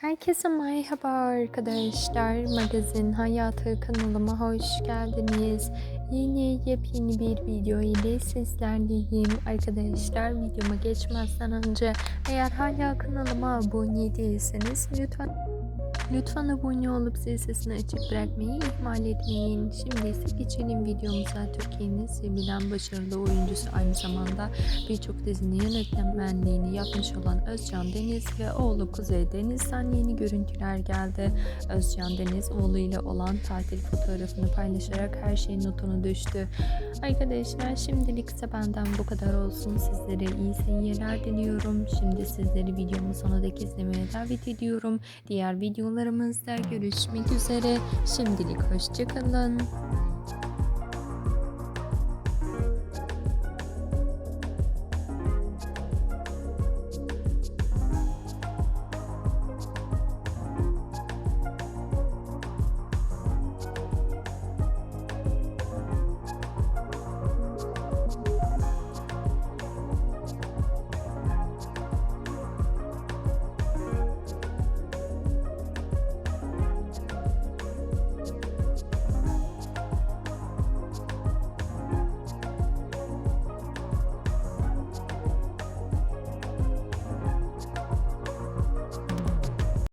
Herkese merhaba arkadaşlar. Magazin Hayatı kanalıma hoş geldiniz. Yeni yepyeni bir video ile sizlerleyim. Arkadaşlar videoma geçmezden önce eğer hala kanalıma abone değilseniz lütfen Lütfen abone olup zil sesini açık bırakmayı ihmal etmeyin. Şimdi ise geçelim videomuza. Türkiye'nin sevilen başarılı oyuncusu aynı zamanda birçok dizinin yönetmenliğini yapmış olan Özcan Deniz ve oğlu Kuzey Deniz'den yeni görüntüler geldi. Özcan Deniz oğluyla olan tatil fotoğrafını paylaşarak her şeyin notunu düştü. Arkadaşlar şimdilik ise benden bu kadar olsun. Sizlere iyi seyirler diliyorum. Şimdi sizleri videomun sonundaki izlemeye davet ediyorum. Diğer videolarımızda görüşmek üzere. Şimdilik hoşçakalın.